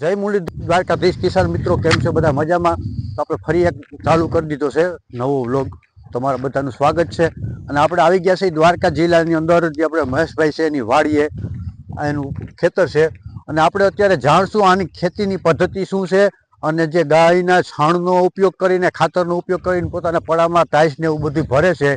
જય મુરલી દ્વારકાધીશ. કિસાન મિત્રો, કેમ છો? બધા મજામાં? તો આપણે ફરી એક ચાલુ કરી દીધો છે નવો વ્લોગ. તમારા બધાનું સ્વાગત છે. અને આપણે આવી ગયા છે દ્વારકા જિલ્લાની અંદર, જે આપણે મહેશભાઈ છે, એની વાડીએ, એનું ખેતર છે. અને આપણે અત્યારે જાણશું આની ખેતીની પદ્ધતિ શું છે અને જે ગાયના છાણનો ઉપયોગ કરીને, ખાતરનો ઉપયોગ કરીને પોતાના પડામાં ટાઈસને એવું બધું ભરે છે.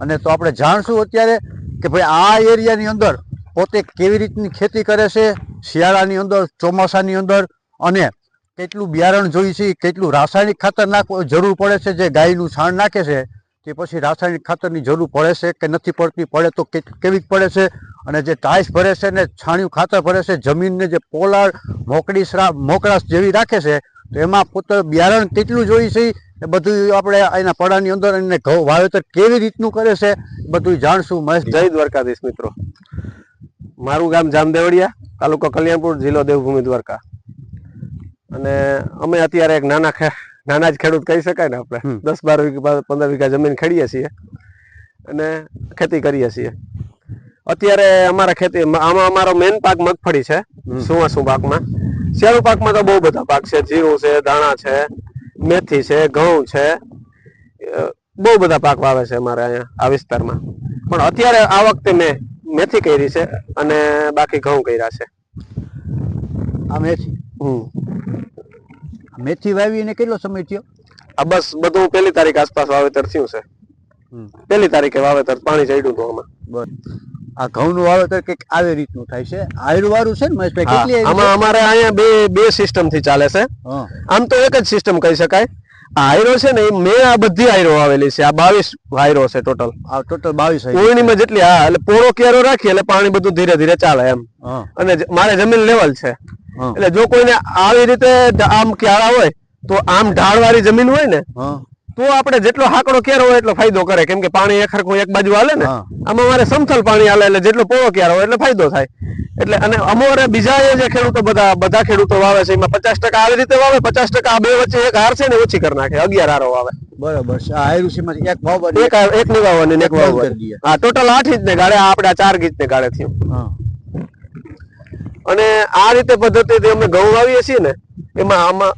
અને તો આપણે જાણશું અત્યારે કે ભાઈ આ એરિયાની અંદર પોતે કેવી રીતની ખેતી કરે છે શિયાળાની અંદર, ચોમાસાની અંદર અને કેટલું બિયારણ જોઈએ છે, કેટલું રાસાયણિક ખાતર નાખવું જરૂર પડે છે, જે ગાયનું છાણ નાખે છે, તે પછી રાસાયણિક ખાતરની જરૂર પડે છે કે નથી પડતી, પડે તો કેવી પડે છે અને જે ટાઈસ ભરે છે ને છાણિયું ખાતર ભરે છે, જમીનને જે પોલાળ મોકડી મોકળાશ જેવી રાખે છે, તો એમાં પોતે બિયારણ કેટલું જોઈએ છે એ બધું આપણે એના પડાની અંદર એને ઘઉં વાવેતર કેવી રીતનું કરે છે બધું જાણશું. મહેશ જય દ્વારકાધીશ મિત્રો. મારું ગામ જામદેવડિયા. તાલુકો કલ્યાણપુર જિલ્લો દેવભૂમિ દ્વારકા. અને અમે અત્યારે એક નાના નાના જ ખેડૂત કહી શકાય ને આપણે. દસ બાર વીઘા પંદર વીઘા જમીન ખેડીએ છીએ અને ખેતી કરીએ છીએ. અત્યારે અમારા ખેતી આમાં અમારો મેન પાક મગફળી છે. સુવાસુ પાકમાં. શિયાળુ પાકમાં તો બહુ બધા પાક છે જીરું છે દાણા છે મેથી છે ઘઉં છે. બહુ બધા પાક વાવે છે અમારે અહીંયા આ વિસ્તારમાં. પણ અત્યારે આ વખતે મેં મેથી કરી છે અને બાકી ઘઉં કર્યા છે. આ મેથી? હમ. મેથી વાવીને કેટલો સમય થયો? આ બસ બધું પેલી તારીખ આસપાસ વાવેતર થયું છે. પેલી તારીખે વાવેતર પાણી ચડ્યું હતું આમાં. બસ. આ ઘઉંનું વાવેતર કંઈક આવી રીતનું થાય છે? આયરું વાળું છે ને મહેશભાઈ કેટલી આમાં અમારે અહીંયા બે બે સિસ્ટમથી ચાલે છે. આમ તો એક જ સિસ્ટમ કહી શકાય. આયરો છે ને મેં આ બધી આયરો આવેલી છે. આ બાવીસ આયરો છે ટોટલ આ ટોટલ બાવીસ કોઈણીમાં જેટલી હા એટલે પોળો ક્યારો રાખી એટલે પાણી બધું ધીરે ધીરે ચાલે એમ. અને મારે જમીન લેવલ છે. એટલે જો કોઈને આવી રીતે આમ ક્યારા હોય તો આમ ઢાળવાળી જમીન હોય ને તો આપણે જેટલો હાકડો કેરો હોય એટલો ફાયદો કરે. કેમ કે પાણી એક હરખું એક બાજુ હાલે ને આમાં મારે સમથલ પાણી હાલે એટલે જેટલો પોળો ક્યારો હોય એટલે ફાયદો થાય. એટલે અને અમારે બીજા એ જે ખેડૂતો બધા બધા ખેડૂતો વાવે છે એમાં પચાસ ટકા આવી રીતે વાવે પચાસ ટકા આ બે વચ્ચે એક હાર છે ને ઓછી કરી નાખે અગિયાર હારો વાવે. બરાબર છે. એક ભાવ એક એક ની વાવવાની. હા ટોટલ આઠ ઇંચ ને ગાળે આપણે ચાર ઇંચ ને ગાળે થયું. હા. અને આ રીતે પદ્ધતિથી અમે ઘઉં વાવીએ છીએ ને એમાં આમાં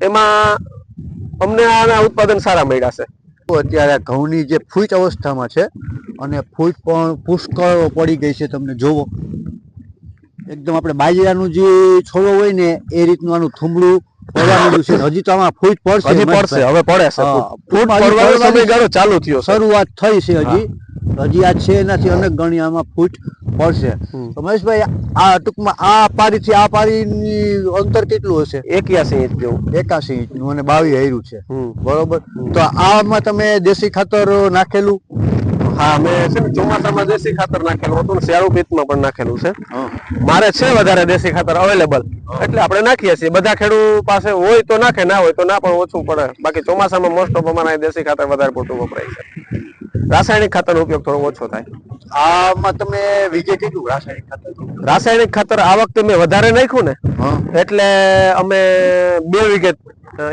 એમાં અમને આના ઉત્પાદન સારા મળ્યા છે. અત્યારે ઘઉંની જે ફૂટ અવસ્થામાં છે અને ફૂટ પણ પુષ્કળ પડી ગઈ છે તમને જોવો. એકદમ આપણે બાજરાનું જે છોડો હોય ને એ રીતનું આનું થુમડું છે. હજી તો આમાં ફૂટ પડશે પડશે હવે પડે છે ફૂટ પડવાનો સમયગાળો ચાલુ થયો શરૂઆત થઈ છે હજી. હજી આ છે એનાથી અનેક ગણી આમાં ફૂટ પડશે. તો મહેશભાઈ આ ટૂંકમાં આ પારી થી આ પારીની અંતર કેટલું હશે? એક્યાસી ઇંચ જેવું. એકાસી ઇંચનું અને બાવી હૈરું છે. બરોબર? તો આમાં તમે દેશી ખાતર નાખેલું? હા મેં છે ને ચોમાસામાં દેશી ખાતર નાખેલું હતું ને શિયાળુ પિત્તમાં પણ નાખેલું છે. મારે છે વધારે દેશી ખાતર અવેલેબલ. એટલે આપણે નાખીએ છીએ. બધા ખેડૂત પાસે હોય તો નાખે ના હોય તો ના પણ ઓછું પડે. બાકી ચોમાસામાં મોસ્ટ ઓફ અમારા દેશી ખાતર વધારે પૂરતું વપરાય છે. રાસાયણિક ખાતરનો ઉપયોગ થોડો ઓછો થાય. આમાં તમે વિજય કીધું રાસાયણિક ખાતર રાસાયણિક ખાતર આ વખતે મેં વધારે નાખ્યું ને એટલે અમે બે વીઘે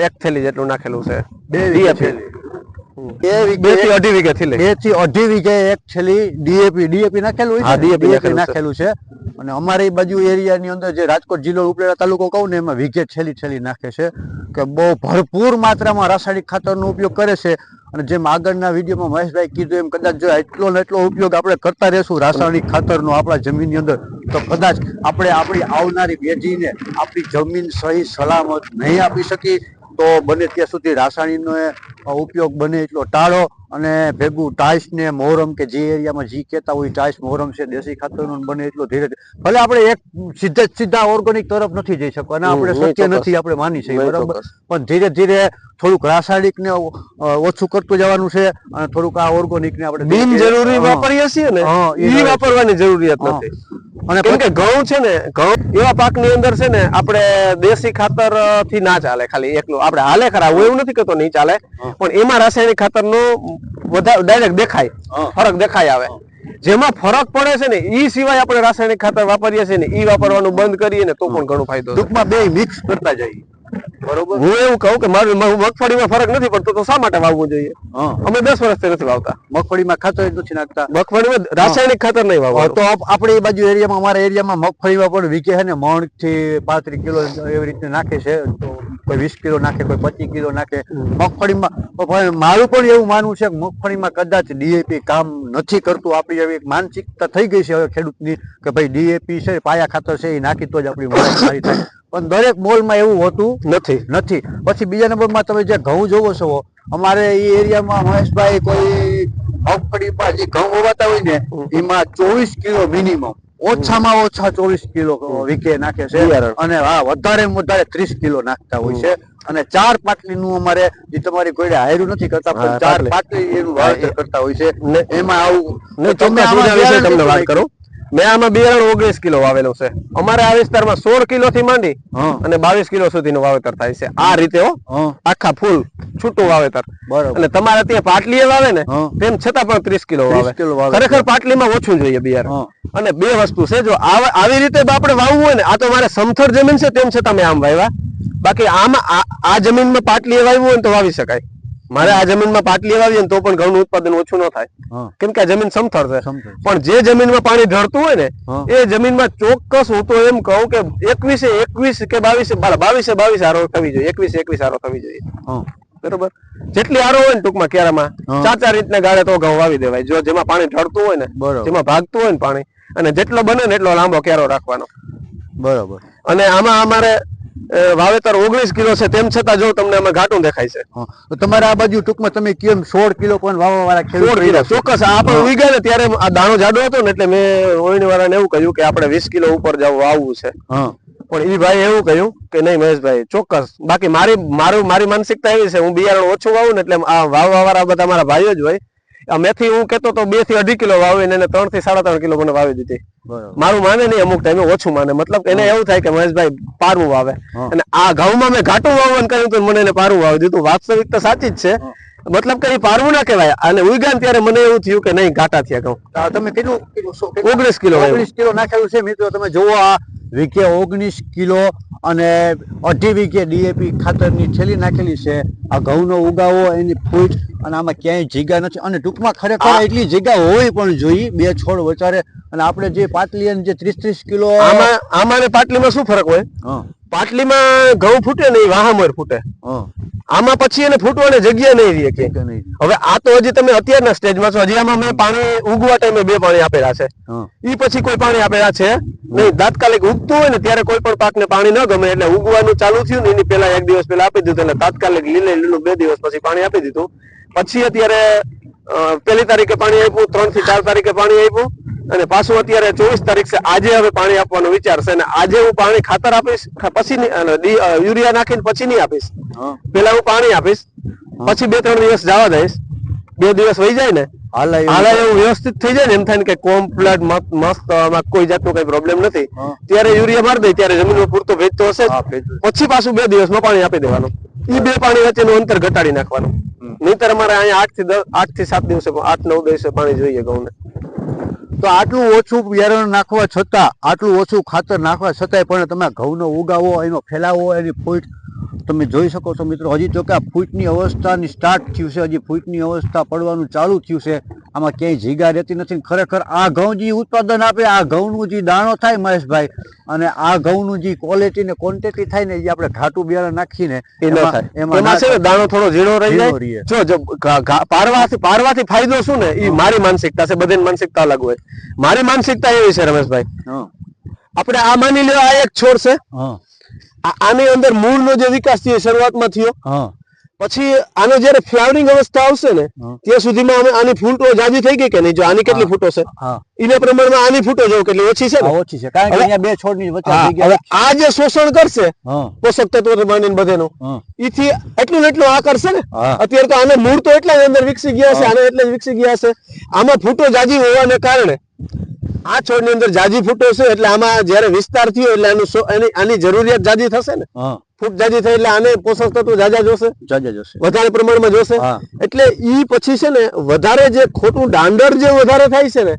એક થેલી જેટલું નાખેલું છે. બે વીઘે થી અઢી વીઘે થેલી. બેથી અઢી વીઘે એક છેલ્લી ડીએપી ડીએપી નાખેલું હોય ડીએપી નાખેલું છે. અને અમારી બાજુ એરિયાની અંદર જે રાજકોટ જિલ્લો ઉપલેટા તાલુકો કહું ને એમાં વીઘે છેલ્લી છેલ્લી નાખે છે. કે બહુ ભરપૂર માત્રામાં રાસાયણિક ખાતરનો ઉપયોગ કરે છે. અને જેમ આગળના વિડીયોમાં મહેશભાઈ કીધું એમ કદાચ જો એટલો ને એટલો ઉપયોગ આપણે કરતા રહેશું રાસાયણિક ખાતરનો આપણા જમીનની અંદર, તો કદાચ આપણે આપણી આવનારી પેઢીને આપણી જમીન સહી સલામત નહીં આપી શકી તો બને ત્યાં સુધી રાસાયણિકનો ઉપયોગ બને એટલો ટાળો. અને ભેગું ટાઈસ ને મોહરમ કે જે એરિયામાં જી કહેતા હોય ટાઈસ મોહરમ છે દેશી ખાતરનું બને એટલો ધીરે ધીરે. ભલે આપણે એક સીધે સીધા ઓર્ગેનિક તરફ નથી જઈ શકવાના અને આપણે સત્ય નથી આપણે માની છે બરાબર? પણ ધીરે ધીરે થોડુંક રાસાયણિક ને ઓછું કરતું જવાનું છે અને થોડુંક આ ઓર્ગેનિક ને આપણે બિન જરૂરી વાપરીએ છીએ ને એ વાપરવાની જરૂરિયાત નથી. અને કેમ કે ઘઉં છે ને ઘઉં એવા પાકની અંદર છે ને આપણે દેશી ખાતરથી ના ચાલે ખાલી એકલું. આપણે હાલે ખરા હું એવું નથી કહેતો નહીં ચાલે. પણ એમાં રાસાયણિક ખાતરનો વધારે ડાયરેક્ટ દેખાય. ફરક દેખાય આવે. જેમાં ફરક પડે છે ને ઈ સિવાય આપણે રાસાયણિક ખાતર વાપરીએ છીએ ને ઈ વાપરવાનું બંધ કરીએ ને તો પણ ઘણો ફાયદો. ટૂંકમાં બે મિક્સ કરતા જઈએ. બરોબર? હું એવું કહું કે મારું મગફળીમાં ફરક નથી પડતો તો શા માટે વાવવું જોઈએ? અમે દસ વર્ષથી નથી વાવતા. મગફળીમાં ખાતર નથી નાખતા. મગફળીમાં રાસાયણિક ખાતર નહીં હવે તો આપણે એ બાજુ એરિયામાં અમારા એરિયામાં મગફળીમાં પણ વીકે છે ને મણથી પાંત્રીસ કિલો એવી રીતે નાખે છે. તો કોઈ વીસ કિલો નાખે કોઈ પચીસ કિલો નાખે. મગફળીમાં મારું પણ એવું માનવું છે કે મગફળીમાં કદાચ ડીએપી કામ નથી કરતું. આપણી એવી એક માનસિકતા થઈ ગઈ છે હવે ખેડૂતની કે ભાઈ ડીએપી છે પાયા ખાતર છે એ નાખી તો જ આપણી સારી થાય. પણ દરેક મોલમાં એવું હોતું નથી નથી પછી બીજા નંબરમાં તમે જે ઘઉં જોવો છો અમારે એ એરિયામાં મહેશભાઈ કોઈ મગફળીમાં જે ઘઉં હોવાતા હોય ને એમાં ચોવીસ કિલો મિનિમમ ઓછામાં ઓછા ચોવીસ કિલો વીકે નાખે છે અને હા વધારે વધારે ત્રીસ કિલો નાખતા હોય છે. અને ચાર પાટલીનું અમારે જે તમારી કોઈ હાયરું નથી કરતા પણ ચાર પાટલી. પાટલી એનું વાવેતર કરતા હોય છે. એમાં આવું તમે વાત કરું. મેં આમાં બિયારણ ઓગણીસ કિલો વાવેલું છે. અમારે આ વિસ્તારમાં સોળ કિલો થી માંડી અને બાવીસ કિલો સુધીનું વાવેતર થાય છે. આ રીતે આખા ફૂલ છૂટું વાવેતર. અને તમારે ત્યાં પાટલી વાવે ને તેમ છતાં પણ ત્રીસ કિલો વાવે. ખરેખર પાટલીમાં ઓછું જોઈએ બિયારણ. અને બે વસ્તુ છે જો આવા- આવી રીતે આપણે વાવવું હોય ને આ તો મારે સમથળ જમીન છે તેમ છતાં મેં આમ વાવ્યા. બાકી આમાં આ- જમીનમાં પાટલીએ વાવ્યું હોય ને તો વાવી શકાય. મારે આ જમીનમાં પાટલી ને તો પણ ઘઉંનું ઉત્પાદન ઓછું ન થાય. કેમ કે આ જમીન સમથર છે. પણ જે જમીનમાં પાણી ઢળતું હોય ને. એ જમીનમાં ચોક્કસ હું તો એમ કહું કે એકવીસે એકવીસ કે બાવીસે બાવીસે બાવીસ આરો થવી જોઈએ. એકવીસ એકવીસ આરો થવી જોઈએ. બરોબર? જેટલી આરો હોય ને ટૂંકમાં કેરામાં. ચાર ચાર રીતના ગાળે તો ઘઉં વાવી દેવાય. જો જેમાં પાણી ઢળતું હોય ને જેમાં ભાગતું હોય ને પાણી અને જેટલો બને ને એટલો લાંબો કેરો રાખવાનો. બરોબર. અને આમાં અમારે વાવેતર ઓગણીસ કિલો છે તેમ છતાં જો તમને અમે ઘાટું દેખાય છે. તમારે આ બાજુ ટૂંકમાં તમે કેમ સોળ કિલો પણ વાવવા વાળા ખેડૂત ચોક્કસ. આપણે ઉઈ ગયા ને ત્યારે આ દાણો જાડો હતો ને એટલે મેં રોહિણી વાળાને એવું કહ્યું કે આપણે વીસ કિલો ઉપર જવું આવવું છે. પણ એ ભાઈ એવું કહ્યું કે નહીં મહેશભાઈ ચોક્કસ. બાકી મારી મારું મારી માનસિકતા એવી છે હું બિયારણ ઓછું વાવું ને એટલે આ વાવવા વાળા બધા મારા ભાઈઓ જ હોય. આ મેથી હું કેતો તો બેથી અઢી કિલો વાવીને એને ત્રણથી સાડા ત્રણ કિલો મને વાવી દીધી. મારું માને નહીં અમુક ટાઈમે ઓછું માને. મતલબ એને એવું થાય કે મહેશભાઈ પારવું વાવે. અને આ ઘઉંમાં મેં ઘાટું વાવવાનું કર્યું તો મને એને પારવું વાવી દીધું. વાસ્તવિકતા સાચી જ છે. મતલબ કે પારવું ના કહેવાય. અને ઉઈગાન ત્યારે મને એવું થયું કે નહીં ઘાટા થયા ઘઉં. તમે કેટલું? ઓગણીસ કિલો ઓગણીસ કિલો નાખેલું છે મિત્રો. તમે જુઓ આ વીકે ઓગણીસ કિલો અને અઢી વીકે ડીએપી ખાતરની થેલી નાખેલી છે. આ ઘઉંનો ઉગાવો એની ફૂટ અને આમાં ક્યાંય જીગા નથી. અને ટૂંકમાં ખરેખર એટલી જીગા હોય પણ જોઈએ બે છોડ વચારે અને આપણે જે પાટલી અને જે ત્રીસ ત્રીસ કિલો આમાં આમાં પાટલીમાં શું ફરક હોય? પાટલીમાં ઘઉં ફૂટે ને વાહામર ફૂટે. આમાં પછી એને ફૂટવાની જગ્યા નહીં રહે કે. હવે આ તો હજી તમે અત્યારના સ્ટેજમાં છો હજી આમાં મેં પાણી ઉગવા ટાઈમે બે પાણી આપેલા છે. ઈ પછી કોઈ પાણી આપેલા છે નહીં. તાત્કાલિક ઉગતું હોય ને ત્યારે કોઈ પણ પાકને પાણી ન ગમે એટલે ઉગવાનું ચાલુ થયું ને એની પહેલા એક દિવસ પહેલા આપી દીધું એટલે તાત્કાલિક લીલે લીલું બે દિવસ પછી પાણી આપી દીધું. પછી અત્યારે પહેલી તારીખે પાણી આપ્યું ત્રણથી ચાર તારીખે પાણી આપ્યું અને પાછું અત્યારે ચોવીસ તારીખ છે આજે હવે પાણી આપવાનો વિચાર છે અને આજે હું પાણી ખાતર આપીશ પછી યુરિયા નાખીને પછી નહીં આપીશ. પેલા હું પાણી આપીશ પછી બે ત્રણ દિવસ જવા દઈશ. બે દિવસ વહી જાય ને? હાલા એવું વ્યવસ્થિત થઈ જાય ને એમ થાય ને કે કોમ્પ્લેટ મસ્ત આમાં કોઈ જાતનો કઈ પ્રોબ્લેમ નથી. ત્યારે યુરિયા મારી દે ત્યારે જમીનમાં પૂરતો ભેજ તો હશે. પછી પાછું બે દિવસમાં પાણી આપી દેવાનું. ઈ બે પાણી વચ્ચેનું અંતર ઘટાડી નાખવાનું. નહીતર અમારે અહીંયા આઠથી દસ આઠથી સાત દિવસે આઠ નવ દિવસે પાણી જોઈએ ઘઉંને. તો આટલું ઓછું બિયારણ નાખવા છતાં આટલું ઓછું ખાતર નાખવા છતાંય પણ તમે ઘઉંનો ઉગાવો એનો ફેલાવો એની ફૂટ તમે જોઈ શકો છો મિત્રો હજી તો કે આ ફૂટની અવસ્થાની સ્ટાર્ટ થયું છે હજી ફૂટની અવસ્થા પડવાનું ચાલુ થયું છે. આમાં ક્યાંય જીગા રહેતી નથી ખરેખર આ ઘઉં જે ઉત્પાદન આપે આ ઘઉંનું જે દાણો થાય મહેશભાઈ અને આ ઘઉંનું જે ક્વોલિટી ને ક્વોન્ટિટી થાય ને જે આપણે ઘાટું બિયારણ નાખીને એમાં- છે ને દાણો થોડો ઝીણો રહી જાય. જો પારવાથી પારવાથી ફાયદો શું ને? એ મારી માનસિકતા છે બધાની માનસિકતા અલગ હોય. મારી માનસિકતા એવી છે રમેશભાઈ. હા. આપણે આ માની લેવા આ એક છોડ છે. આની અંદર મૂળનો જે વિકાસ એ શરૂઆતમાં થયો. પછી આનો જયારે ફ્લાવરિંગ અવસ્થા આવશે ને ત્યાં સુધીમાં અમે આની ફૂટો જાજી થઈ ગઈ કે નહીં? જો આની કેટલી ફૂટો છે? એને પ્રમાણમાં આની ફૂટો જો કેટલી ઓછી છે ઓછી છે. કારણ કે અહીંયા બે છોડની વચ્ચે હવે આ જે શોષણ કરશે પોષક તત્વો માની બધેનો એથી એટલું એટલું આ કરશે ને અત્યારે તો આને મૂળ તો એટલા અંદર વિકસી ગયા છે આને એટલે જ વિકસી ગયા છે. આમાં ફૂટો જાજી હોવાને કારણે આ છોડની અંદર જાજી ફૂટો છે એટલે આમાં જયારે વિસ્તાર થયો એટલે આનું આની જરૂરિયાત જાજી થશે ને? ફૂટ જાજી થઈ એટલે આને પોષક તત્વો જાજા જોશે? જાજા જોશે. વધારે પ્રમાણમાં જોશે? એટલે ઈ પછી છે ને વધારે જે ખોટું દાંડર જે વધારે થાય છે ને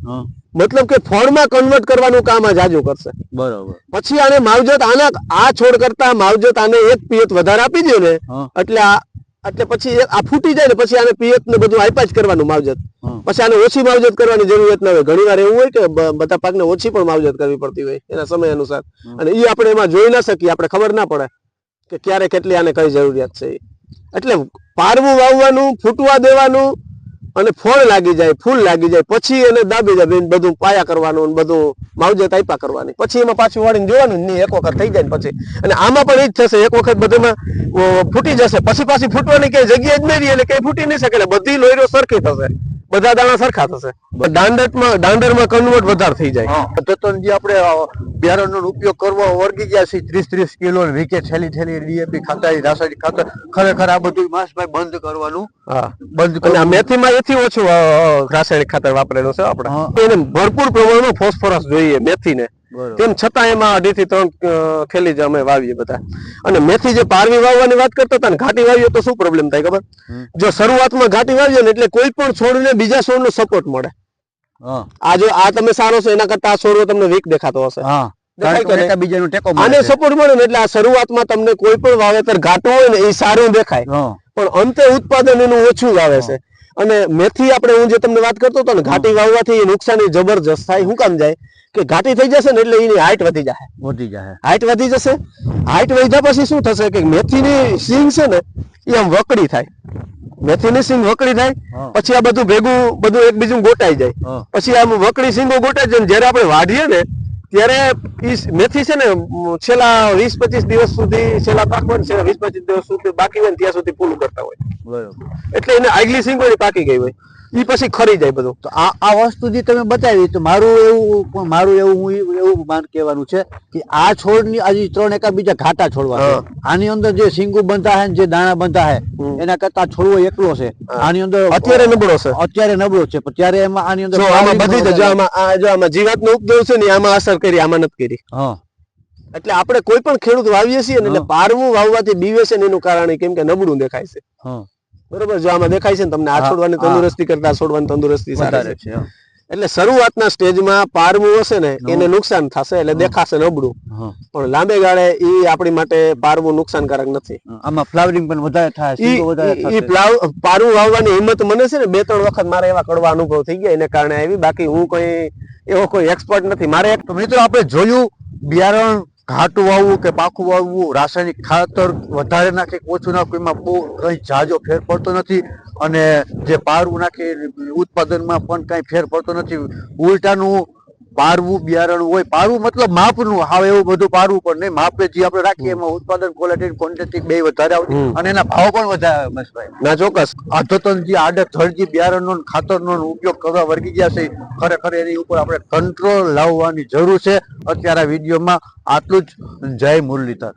મતલબ કે ફળમાં કન્વર્ટ કરવાનું કામ આ જાજુ કરશે. બરોબર. પછી આને માવજત આના આ છોડ કરતા માવજત આને એક પિયત વધારે આપી દો ને એટલે આ એટલે પછી આ ફૂટી જાય ને પછી આને પિયત ને બધું આપ્યા જ કરવાનું માવજત. પછી આને ઓછી માવજત કરવાની જરૂરિયાત ના હોય. ઘણી વાર એવું હોય કે બધા પાકને ઓછી પણ માવજત કરવી પડતી હોય એના સમય અનુસાર. અને એ આપણે એમાં જોઈ ના શકીએ આપણે ખબર ના પડે કે ક્યારે કેટલી આને કઈ જરૂરિયાત છે. એટલે પારવું વાવવાનું ફૂટવા દેવાનું અને ફળ લાગી જાય, ફૂલ લાગી જાય, પછી એને દાબી દાબીને બધું પાયા કરવાનું બધું માવજત આપ્યા કરવાની. પછી એમાં પાછું વાળીને જોવાનું નહીં એક વખત થઈ જાય પછી. અને આમાં પણ એ જ થશે, એક વખત બધામાં ફૂટી જશે. પછી પાછી ફૂટવાની કઈ જગ્યા જ નહીં એટલે કઈ ફૂટી નહીં શકે બધી લોહીરો સરખી થશે. બધા દાણા સરખા થશે. દાંડટમાં દાંડરમાં કન્વર્ટ વધારે થઈ જાય. હા. જે આપણે બિયારણનો ઉપયોગ કરવો વર્ગી ગયા છે ત્રીસ ત્રીસ કિલો વીકે છેલી છેલી ડીએપી ખાતર રાસાયણિક ખાતર ખરેખર આ બધું માસભાઈ બંધ કરવાનું. હા. બંધ કરવાનું મેથીમાં એથી ઓછું રાસાયણિક ખાતર વાપરેલું છે આપણે. એને ભરપૂર પ્રમાણમાં ફોસ્ફરસ જોઈએ મેથીને. તેમ છતાં એમાં અઢી થી ત્રણ ખેલી જ અમે વાવીએ બધા. અને મેથી જે પારવી વાવવાની વાત કરતા હતા ને ઘાટી વાવીએ તો શું પ્રોબ્લેમ થાય ખબર? જો શરૂઆતમાં ઘાટી વાવીએ ને એટલે કોઈ પણ છોડને બીજા છોડનો સપોર્ટ મળે. આ જો આ તમે સારો છો એના કરતા આ છોડવો તમને વીક દેખાતો હશે. આને સપોર્ટ મળે ને એટલે આ શરૂઆતમાં તમને કોઈ પણ વાવેતર ઘાટું હોય ને એ સારું દેખાય. પણ અંતે ઉત્પાદન એનું ઓછું આવે છે. અને મેથી આપણે હું જે તમને વાત કરતો હતો ને ઘાટી વાવવાથી નુકસાની જબરજસ્ત થાય. શું કામ જાય? કે ઘાટી થઈ જશે ને એટલે એની હાઈટ વધી જાય વધી જાય હાઈટ વધી જશે. હાઈટ વધ્યા પછી શું થશે કે મેથીની સિંગ છે ને એ આમ વકડી થાય. મેથીની સિંગ વકડી થાય પછી આ બધું ભેગું બધું એકબીજું ગોટાઈ જાય. પછી આમ વકડી સિંગો ગોટાઈ જાય જયારે જ્યારે આપણે વાઢીએ ને ત્યારે ઈ મેથી છે ને છેલ્લા વીસ પચીસ દિવસ સુધી છેલ્લા પાકવાનું છે વીસ પચીસ દિવસ સુધી બાકી હોય ને ત્યાં સુધી પૂરું કરતા હોય. એટલે એને આગલી સિંગ પાકી ગઈ હોય. ઈ પછી ખરી જાય બધું. તો આ આ વસ્તુ જે તમે બતાવી તો મારું એવું મારું એવું હું એવું- માન કહેવાનું છે કે આ છોડની આજે ત્રણ એકા બીજા ઘાટા છોડવા આની અંદર જે સિંગુ બનતા હે જે દાણા બનતા હે એના કરતા છોડવો એકલો છે. આની અંદર અત્યારે નબળો છે. અત્યારે નબળો છે પણ ત્યારે એમાં આની અંદર આમાં બધી જ જો આમાં આ જો આમાં જીવાતનો ઉપદ્રવ છે ને આમાં અસર કરી આમાં નથી કરી. હા. એટલે આપણે કોઈ પણ ખેડૂત વાવીએ છીએ ને એટલે પારવું વાવવાથી બીવે છે ને એનું કારણ કેમ કે નબળું દેખાય છે. હા. બરોબર જો આમાં દેખાય છે ને તમને આ છોડવાની તંદુરસ્તી કરતા છોડવાની તંદુરસ્તી સારી છે. એટલે શરૂઆતના સ્ટેજમાં પારવું હશે ને એને નુકસાન થશે એટલે દેખાશે નબળું. પણ લાંબે ગાળે ઈ આપણી માટે પારવું નુકસાનકારક નથી. આમાં ફ્લાવરિંગ પણ વધારે થાય વધારે ઈ- ઈ પારવું વાવવાની હિંમત મને છે ને બે ત્રણ વખત મારે એવા કડવા અનુભવ થઈ ગયા એને કારણે આવી. બાકી હું કોઈ એવો કોઈ એક્સપર્ટ નથી. મારે તો મિત્રો આપણે જોયું બિયારણ ઘાટું વાવવું કે પાકું વાવવું, રાસાયણિક ખાતર વધારે નાખે ઓછું નાખવું એમાં બહુ કંઈ જાજો ફેર પડતો નથી. અને જે પારવું નાખે ઉત્પાદનમાં પણ કાંઈ ફેર પડતો નથી. ઉલટાનું પારવું બિયારણ હોય પારવું મતલબ માપનું હાવ એવું બધું પારવું પણ નહીં. માપે જે આપણે રાખીએ એમાં ઉત્પાદન ક્વોલિટી ક્વોન્ટિટી બે વધારે આવતી. અને એના ભાવ પણ વધારે આવે મહેશભાઈ ના ચોક્કસ. અદ્યતન જે આડેથડ થળજી બિયારણનો ને ખાતરનો નો ઉપયોગ કરવા વર્ગી ગયા છે ખરેખર એની ઉપર આપણે કંટ્રોલ લાવવાની જરૂર છે. અત્યારે વિડીયોમાં આટલું જ. જય મુરલીધર.